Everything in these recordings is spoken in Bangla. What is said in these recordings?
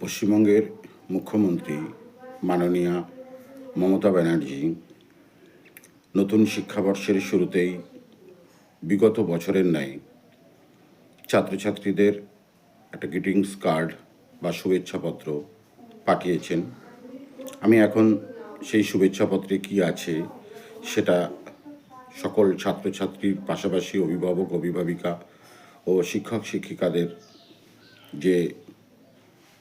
পশ্চিমবঙ্গের মুখ্যমন্ত্রী মাননীয়া মমতা ব্যানার্জি নতুন শিক্ষাবর্ষের শুরুতেই বিগত বছরের ন্যায় ছাত্রছাত্রীদের একটা গ্রিটিংস কার্ড বা শুভেচ্ছাপত্র পাঠিয়েছেন। আমি এখন সেই শুভেচ্ছাপত্রে কি আছে সেটা সকল ছাত্রছাত্রীর পাশাপাশি অভিভাবক, অভিভাবিকা ও শিক্ষক শিক্ষিকাদের যে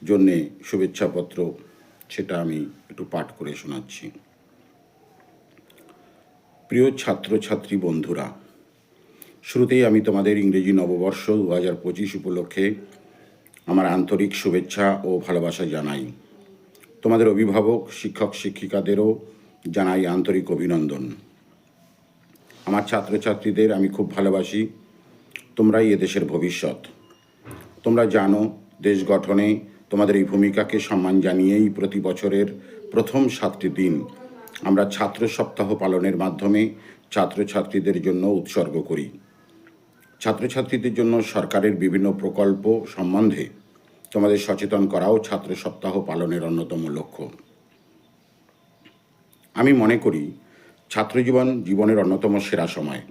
জন্যে শুভেচ্ছাপত্র, সেটা আমি একটু পাঠ করে শোনাচ্ছি। প্রিয় ছাত্রছাত্রী বন্ধুরা, শুরুতেই আমি তোমাদের ইংরেজি নববর্ষ দু হাজার পঁচিশ উপলক্ষে আমার আন্তরিক শুভেচ্ছা ও ভালোবাসা জানাই। তোমাদের অভিভাবক, শিক্ষক, শিক্ষিকাদেরও জানাই আন্তরিক অভিনন্দন। আমার ছাত্রছাত্রীদের আমি খুব ভালোবাসি, তোমরাই এদেশের ভবিষ্যৎ। তোমরা জানো, দেশ গঠনে তোমাদের এই ভূমিকাকে সম্মান জানিয়েই প্রতি বছরের প্রথম সাতটি দিন আমরা ছাত্র সপ্তাহ পালনের মাধ্যমে ছাত্রছাত্রীদের জন্য উৎসর্গ করি। ছাত্রছাত্রীদের জন্য সরকারের বিভিন্ন প্রকল্প সম্বন্ধে তোমাদের সচেতন করাও ছাত্র সপ্তাহ পালনের অন্যতম লক্ষ্য। আমি মনে করি ছাত্রজীবন জীবনের অন্যতম সেরা সময়।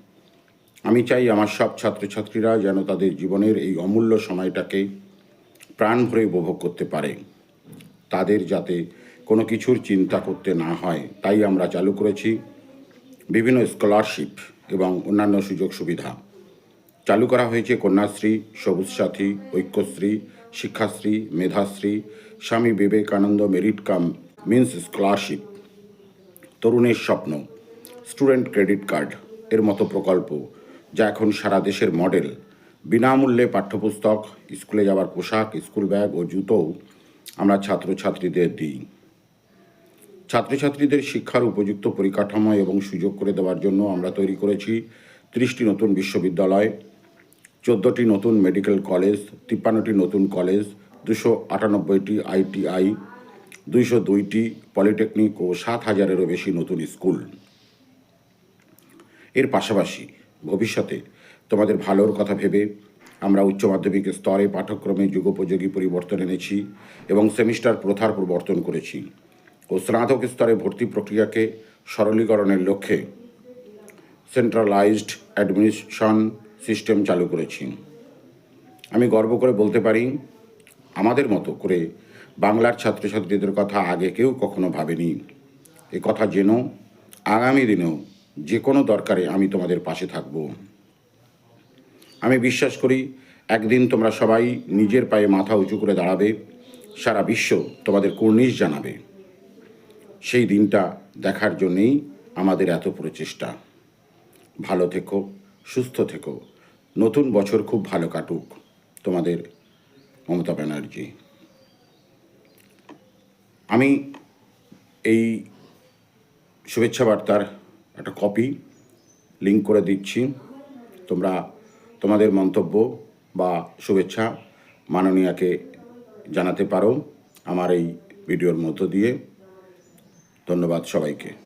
আমি চাই আমার সব ছাত্রছাত্রীরা যেন তাদের জীবনের এই অমূল্য সময়টাকে প্রাণ ভরে উপভোগ করতে পারে। তাদের যাতে কোনো কিছুর চিন্তা করতে না হয়, তাই আমরা চালু করেছি বিভিন্ন স্কলারশিপ এবং অন্যান্য সুযোগ সুবিধা। চালু করা হয়েছে কন্যাশ্রী, সবুজ সাথী, Aikyashree, Shikshashree, Medhashree, Swami Vivekananda merit cum means scholarship, তরুণের স্বপ্ন, স্টুডেন্ট ক্রেডিট কার্ড এর মতো প্রকল্প, যা এখন সারা দেশের মডেল বিনামূল্যে পাঠ্যপুস্তক, স্কুলে যাওয়ার পোশাক, স্কুল ব্যাগ ও জুতোও আমরা ছাত্রছাত্রীদের দিই। ছাত্রছাত্রীদের শিক্ষার উপযুক্ত পরিকাঠামো এবং সুযোগ করে দেওয়ার জন্য আমরা তৈরি করেছি ত্রিশটি নতুন বিশ্ববিদ্যালয়, চোদ্দোটি নতুন মেডিকেল কলেজ, তিপ্পান্নটি নতুন কলেজ, দুশো আটানব্বইটি আইটিআই, দুইশো দুইটি পলিটেকনিক ও সাত হাজারেরও বেশি নতুন স্কুল। এর পাশাপাশি ভবিষ্যতে তোমাদের ভালোর কথা ভেবে আমরা উচ্চ মাধ্যমিক স্তরে পাঠ্যক্রমে যুগোপযোগী পরিবর্তন এনেছি এবং সেমিস্টার প্রথার প্রবর্তন করেছি ও স্নাতক স্তরে ভর্তি প্রক্রিয়াকে সরলীকরণের লক্ষ্যে সেন্ট্রালাইজড অ্যাডমিনিস্ট্রেশন সিস্টেম চালু করেছি। আমি গর্ব করে বলতে পারি, আমাদের মতো করে বাংলার ছাত্রছাত্রীদের কথা আগে কেউ কখনো ভাবেনি। এ কথা যেন আগামী দিনেও যে কোনো দরকারে আমি তোমাদের পাশে থাকব। আমি বিশ্বাস করি, একদিন তোমরা সবাই নিজের পায়ে মাথা উঁচু করে দাঁড়াবে, সারা বিশ্ব তোমাদের কুর্নিশ জানাবে। সেই দিনটা দেখার জন্যেই আমাদের এত প্রচেষ্টা। ভালো থেকো, সুস্থ থেকো। নতুন বছর খুব ভালো কাটুক। তোমাদের মমতা ব্যানার্জি। আমি এই শুভেচ্ছা বার্তার একটা কপি লিঙ্ক করে দিচ্ছি। তোমরা তোমাদের মন্তব্য বা শুভেচ্ছা মাননীয়াকে জানাতে পারো আমার এই ভিডিওর মধ্য দিয়ে। ধন্যবাদ সবাইকে।